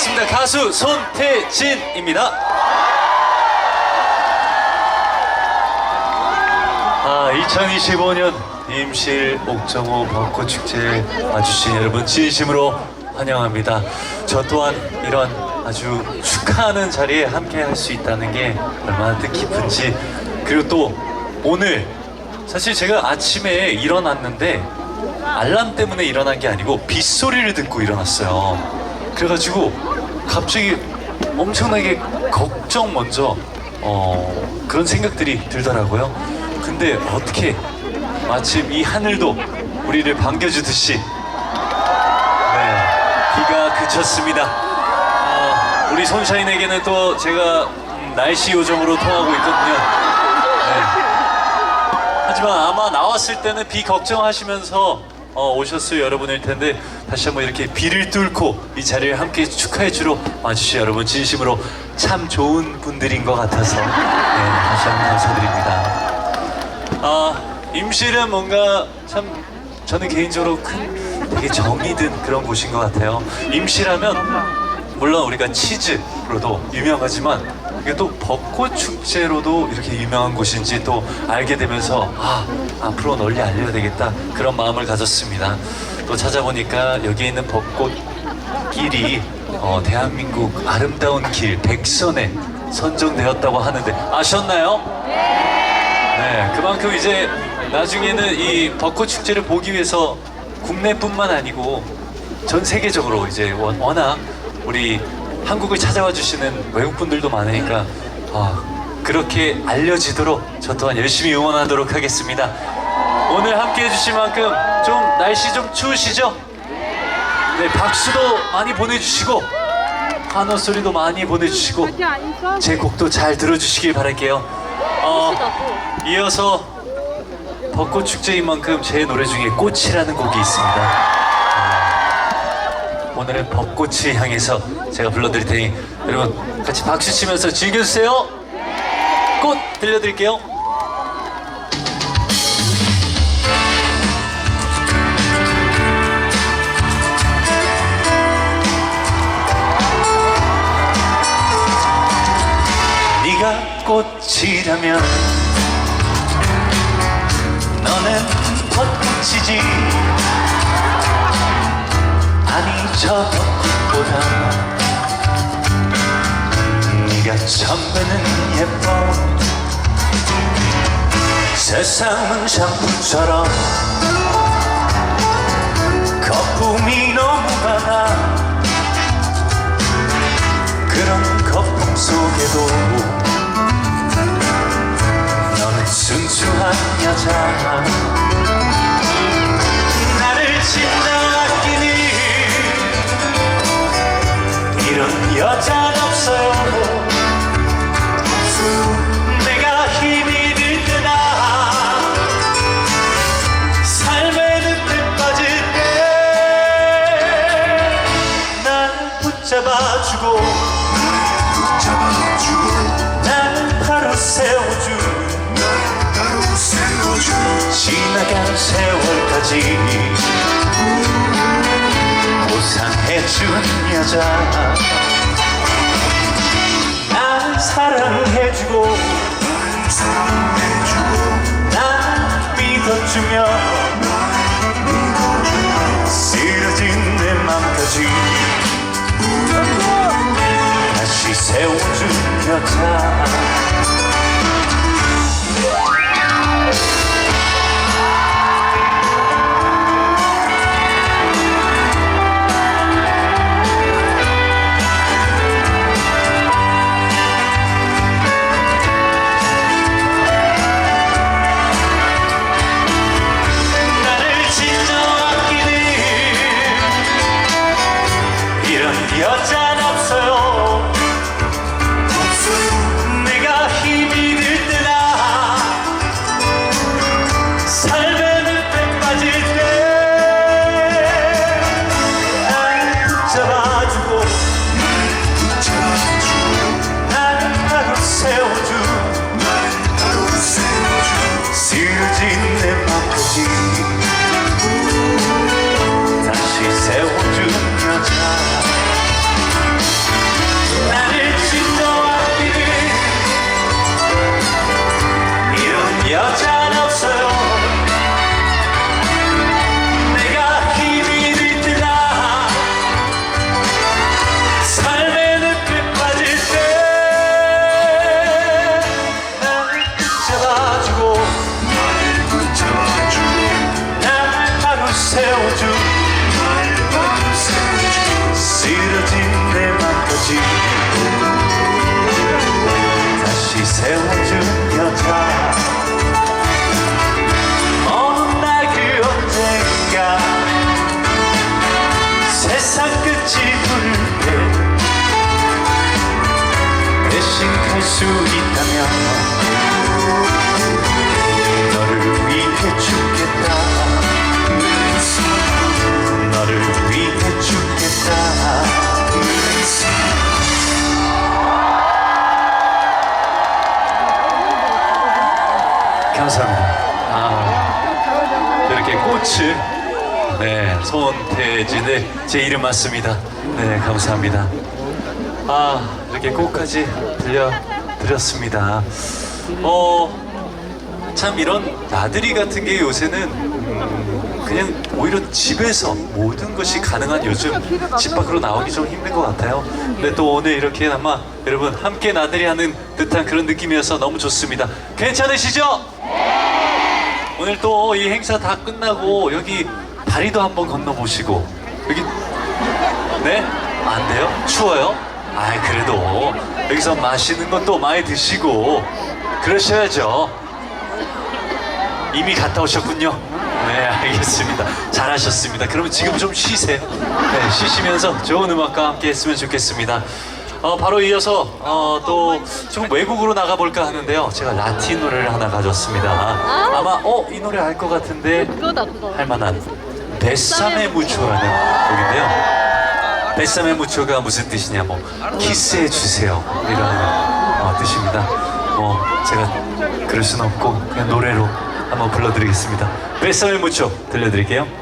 인사드리겠습니다. 가수 손태진입니다. 아, 2025년 임실 옥정호 벚꽃축제에 와주신 여러분 진심으로 환영합니다. 저 또한 이런 아주 축하하는 자리에 함께 할 수 있다는 게 얼마나 뜻깊은지 그리고 또 오늘 사실 제가 아침에 일어났는데 알람 때문에 일어난 게 아니고 빗소리를 듣고 일어났어요. 그래가지고 갑자기 엄청나게 걱정 먼저 어, 그런 생각들이 들더라고요. 근데 어떻게 마침 이 하늘도 우리를 반겨주듯이 네, 비가 그쳤습니다. 아, 우리 손샤인에게는 또 제가 음, 날씨 요정으로 통하고 있거든요. 네. 하지만 아마 나왔을 때는 비 걱정하시면서 어, 오셨을 여러분일 텐데 다시 한번 이렇게 비를 뚫고 이 자리를 함께 축하해 주러 와주신 여러분 진심으로 참 좋은 분들인 것 같아서 네, 다시 한번 감사드립니다. 아 임실은 뭔가 참 저는 개인적으로 큰 되게 정이 든 그런 곳인 것 같아요. 임실하면 물론 우리가 치즈로도 유명하지만 이게 또 벚꽃 축제로도 이렇게 유명한 곳인지 또 알게 되면서 아 앞으로 널리 알려야 되겠다 그런 마음을 가졌습니다. 또 찾아보니까 여기에 있는 벚꽃 길이 어, 대한민국 아름다운 길 백선에 선정되었다고 하는데 아셨나요? 네, 그만큼 이제 나중에는 이 벚꽃 축제를 보기 위해서 국내뿐만 아니고 전 세계적으로 이제 워- 워낙 우리 한국을 찾아와 주시는 외국 분들도 많으니까 아, 그렇게 알려지도록 저 또한 열심히 응원하도록 하겠습니다. 오늘 함께 해주신 만큼 좀 날씨 좀 추우시죠? 네, 박수도 많이 보내주시고 한호 소리도 많이 보내주시고 제 곡도 잘 들어주시길 바랄게요. 어, 이어서 벚꽃 축제인 만큼 제 노래 중에 꽃이라는 곡이 있습니다. 어, 오늘은 벚꽃을 향해서 제가 불러드릴 테니 여러분 같이 박수 치면서 즐겨주세요. 꽃 들려드릴게요. 네가 꽃이라면 너는 벚꽃이지 저 벚꽃보다 네가 전부는 예뻐. 세상은 샴푸처럼 거품이 너무 많아. 그런 거품 속에도 너는 순수한 여자 삶의 늪에 빠질 때날 붙잡아주고 날 바로 세워주 지나간 세월까지 보상해준 여자. 날 사랑해주고 날 믿어주며 쓰러진 내 맘까지 다시 세워준 여자 갈수 있다면 너를 위해 죽겠다. 너를 위해 죽겠다. 감사합니다. 아, 이렇게 꽃을 네 손태진의 제 이름 맞습니다. 네 감사합니다 아 이렇게 꽃까지 들려드렸습니다 어 참 이런 나들이 같은 게 요새는 음, 그냥 오히려 집에서 모든 것이 가능한 요즘 집 밖으로 나오기 좀 힘든 것 같아요. 근데 또 오늘 이렇게 아마 여러분 함께 나들이 하는 듯한 그런 느낌이어서 너무 좋습니다. 괜찮으시죠? 오늘 또 이 행사 다 끝나고 여기 다리도 한번 건너보시고 여기 네? 안 돼요? 추워요? 아 그래도 여기서 맛있는 것도 많이 드시고 그러셔야죠. 이미 갔다 오셨군요. 네, 알겠습니다. 잘하셨습니다. 그러면 지금 좀 쉬세요. 네, 쉬시면서 좋은 음악과 함께 했으면 좋겠습니다. 어, 바로 이어서 어, 또좀 외국으로 나가볼까 하는데요. 제가 라틴 노래를 하나 가져왔습니다. 아마 어, 이 노래 알 것 같은데 그거다 그거. 할 만한 베사메 무초라는 곡인데요. 베사메 무초가 무슨 뜻이냐 뭐 키스해 주세요 이런 어, 뜻입니다. 뭐 제가 그럴 순 없고 그냥 노래로 한번 불러드리겠습니다. 베사메 무초 들려드릴게요.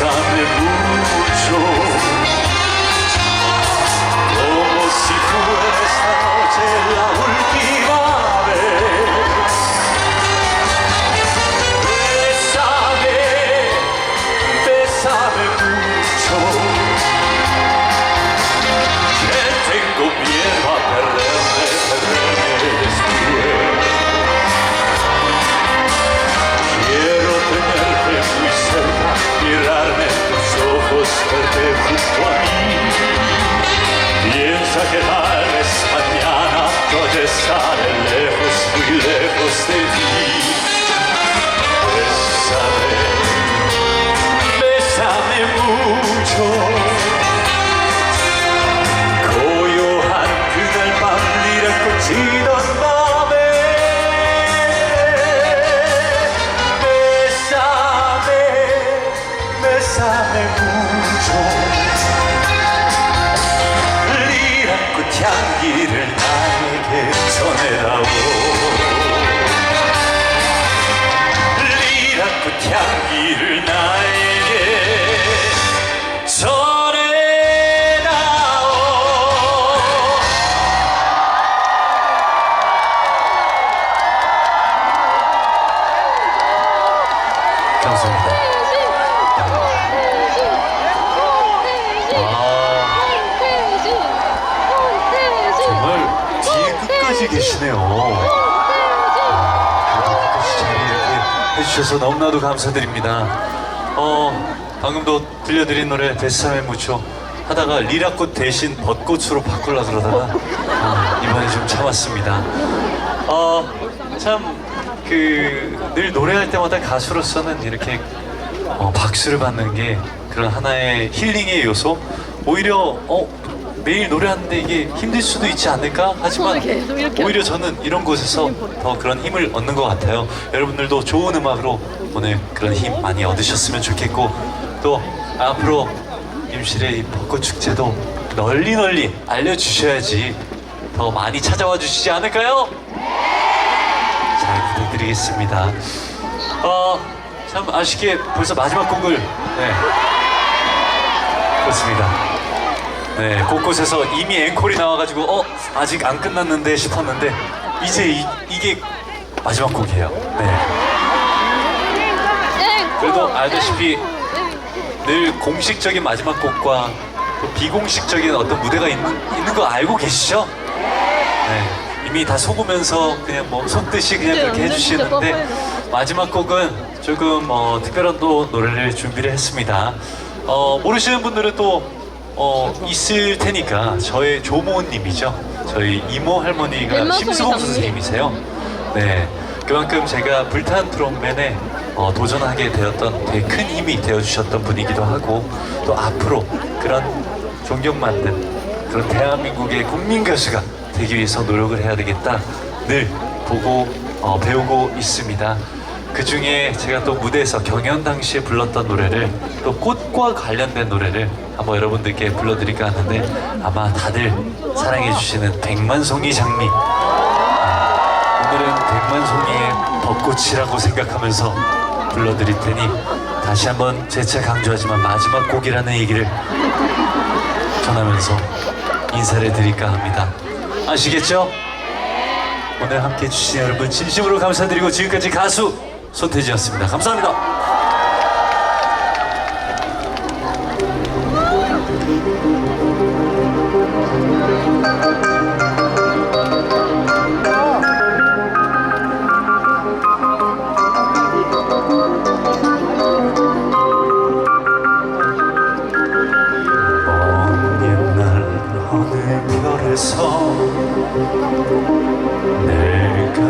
same stay 끝까지 계시네요. 해주셔서 너무나도 감사드립니다. 어, 방금도 들려드린 노래 베스함의 무초 하다가 리라꽃 대신 벚꽃으로 바꾸려 그러다가 아, 이번에 좀 참았습니다. 어, 참 그 늘 노래할 때마다 가수로서는 이렇게 어, 박수를 받는 게 그런 하나의 힐링의 요소. 오히려 어 매일 노래하는데 이게 힘들 수도 있지 않을까 하지만 계속 이렇게 오히려 저는 이런 곳에서 더 그런 힘을 얻는 것 같아요. 여러분들도 좋은 음악으로 오늘 그런 힘 많이 얻으셨으면 좋겠고 또 앞으로 임실의 이 벚꽃 축제도 널리 널리 알려주셔야지 더 많이 찾아와 주시지 않을까요? 잘 부탁드리겠습니다. 어, 참 아쉽게 벌써 마지막 곡을 네. 그렇습니다. 네, 곳곳에서 이미 앵콜이 나와가지고 어 아직 안 끝났는데 싶었는데 이제 이, 이게 마지막 곡이에요. 네. 그래도 알다시피 늘 공식적인 마지막 곡과 또 비공식적인 어떤 무대가 있는 있는 거 알고 계시죠? 네, 이미 다 속으면서 그냥 뭐 속듯이 그냥 그렇게 해주시는데 마지막 곡은 조금 어, 특별한 또 노래를 준비를 했습니다. 어, 모르시는 분들은 또 어, 있을 테니까 저의 조모님이죠. 저희 이모 할머니가 엠마 심수봉 소리 선생님이세요. 네, 그만큼 제가 불탄 트롯맨에 어, 도전하게 되었던 되게 큰 힘이 되어주셨던 분이기도 하고 또 앞으로 그런 존경받는 그런 대한민국의 국민 가수가 되기 위해서 노력을 해야 되겠다 늘 보고 어, 배우고 있습니다. 그 중에 제가 또 무대에서 경연 당시에 불렀던 노래를 또 꽃과 관련된 노래를 한번 여러분들께 불러드릴까 하는데 아마 다들 사랑해주시는 백만송이 장미 오늘은 백만송이의 벚꽃이라고 생각하면서 불러드릴 테니 다시 한번 재차 강조하지만 마지막 곡이라는 얘기를 전하면서 인사를 드릴까 합니다. 아시겠죠? 오늘 함께 해주신 여러분 진심으로 감사드리고 지금까지 가수 손태지였습니다. 감사합니다.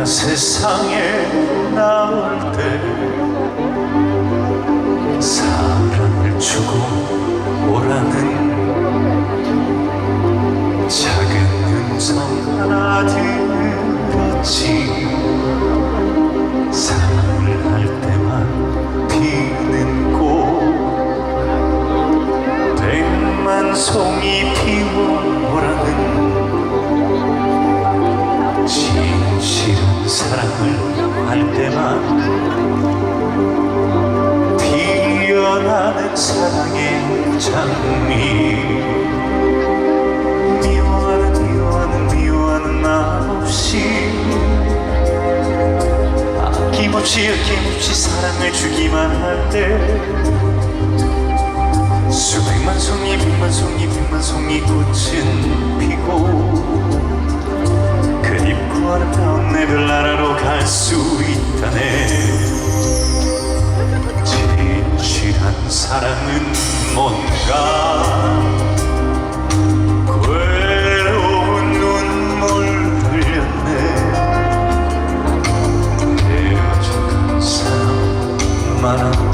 세상에 아낌없이 아낌없이 사랑을 주기만 할 때 수백만 송이 백만 송이 백만 송이 꽃은 피고 그 입고 아름다운 내 별나라로 갈 수 있다네. 진실한 사랑은 뭔가 사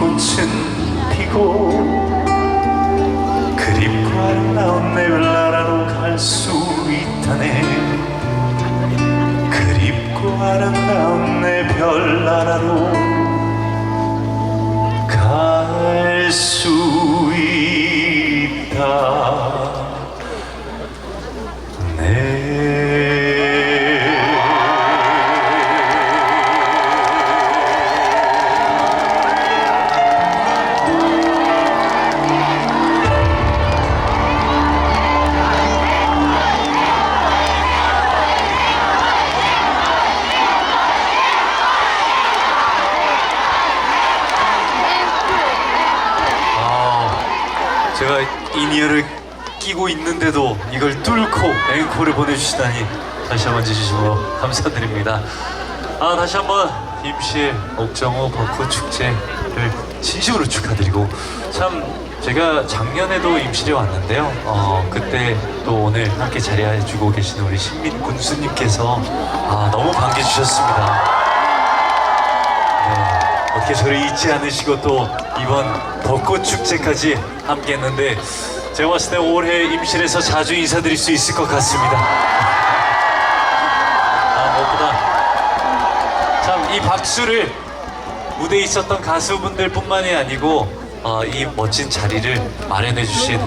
백만 뚫고 앵콜을 보내주시다니 다시 한번 진심으로 감사드립니다. 아 다시 한번 임실 옥정호 벚꽃 축제를 진심으로 축하드리고 참 제가 작년에도 임실에 왔는데요. 어 그때 또 오늘 함께 자리해주고 계시는 우리 신민 군수님께서 아 너무 반겨주셨습니다. 네, 어떻게 저를 잊지 않으시고 또 이번 벚꽃 축제까지 함께 했는데 제가 봤을 때 올해 임실에서 자주 인사드릴 수 있을 것 같습니다. 아, 무엇보다 참 이 박수를 무대에 있었던 가수분들 뿐만이 아니고 어, 이 멋진 자리를 마련해 주신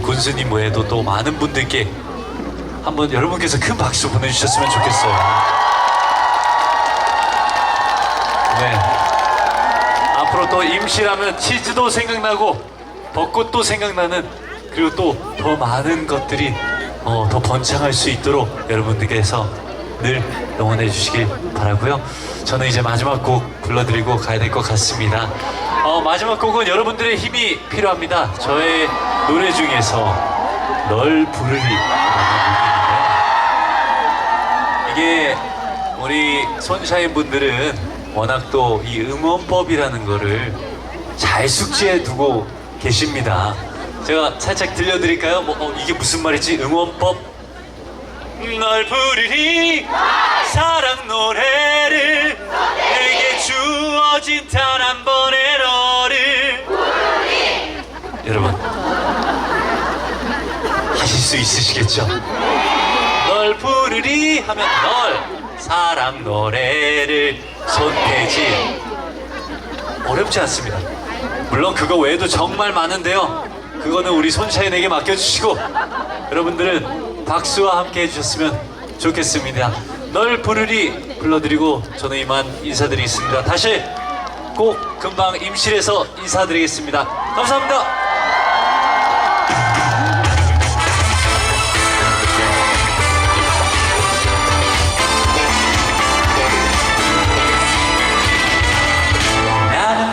군수님 외에도 또 많은 분들께 한번 여러분께서 큰 박수 보내주셨으면 좋겠어요. 네. 앞으로 또 임시라면 치즈도 생각나고 벚꽃도 생각나는 그리고 또 더 많은 것들이 어, 더 번창할 수 있도록 여러분들께서 늘 응원해 주시길 바라고요. 저는 이제 마지막 곡 불러드리고 가야 될 것 같습니다. 어, 마지막 곡은 여러분들의 힘이 필요합니다. 저의 노래 중에서 널 곡인데요. 이게 우리 손샤인 분들은 워낙 또이 응원법이라는 거를 잘 숙지해 두고 계십니다. 제가 살짝 들려드릴까요? 뭐 어, 이게 무슨 말이지? 응원법? 널 부르리 사랑 노래를 내게 주어진 단 한 번의 너를 여러분 하실 수 있으시겠죠? 널 부르리 하면 널 사랑 노래를 손대지 어렵지 않습니다 물론 그거 외에도 정말 많은데요 그거는 우리 손샤인에게 맡겨주시고 여러분들은 박수와 함께 해주셨으면 좋겠습니다. 널 부르리 불러드리고 저는 이만 인사드리겠습니다. 다시 꼭 금방 임실에서 인사드리겠습니다. 감사합니다.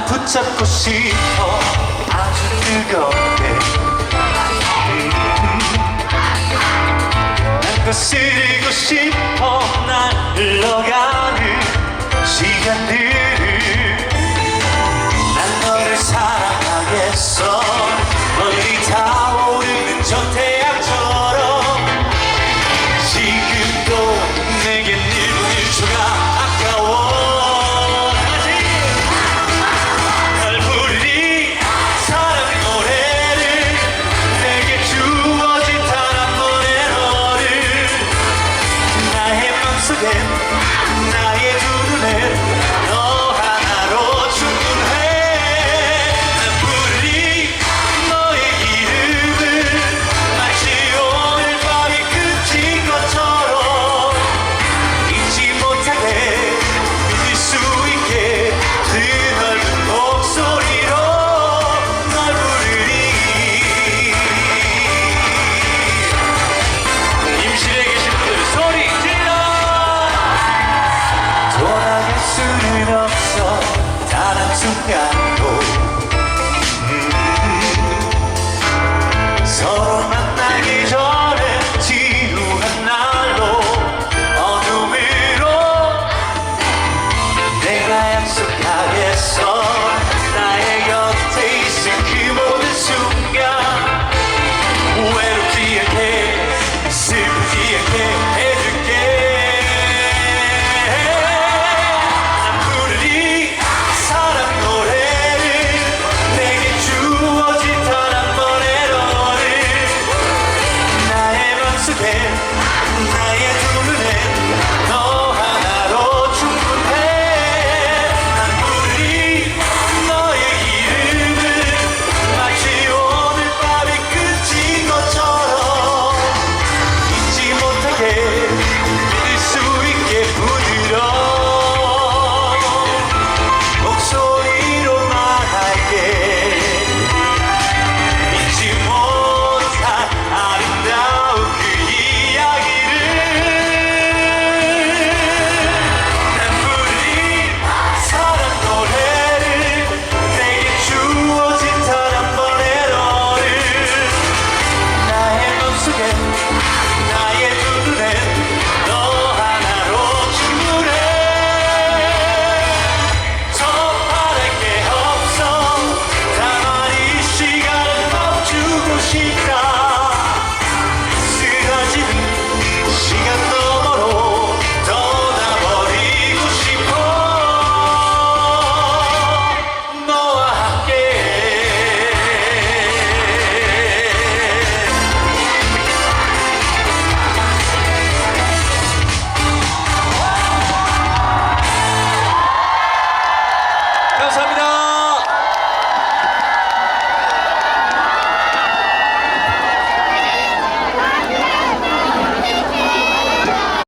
붙잡고 싶어 아주 뜨겁게 거스르고 싶어 날 흘러가는 시간들을 난 너를 사랑하겠어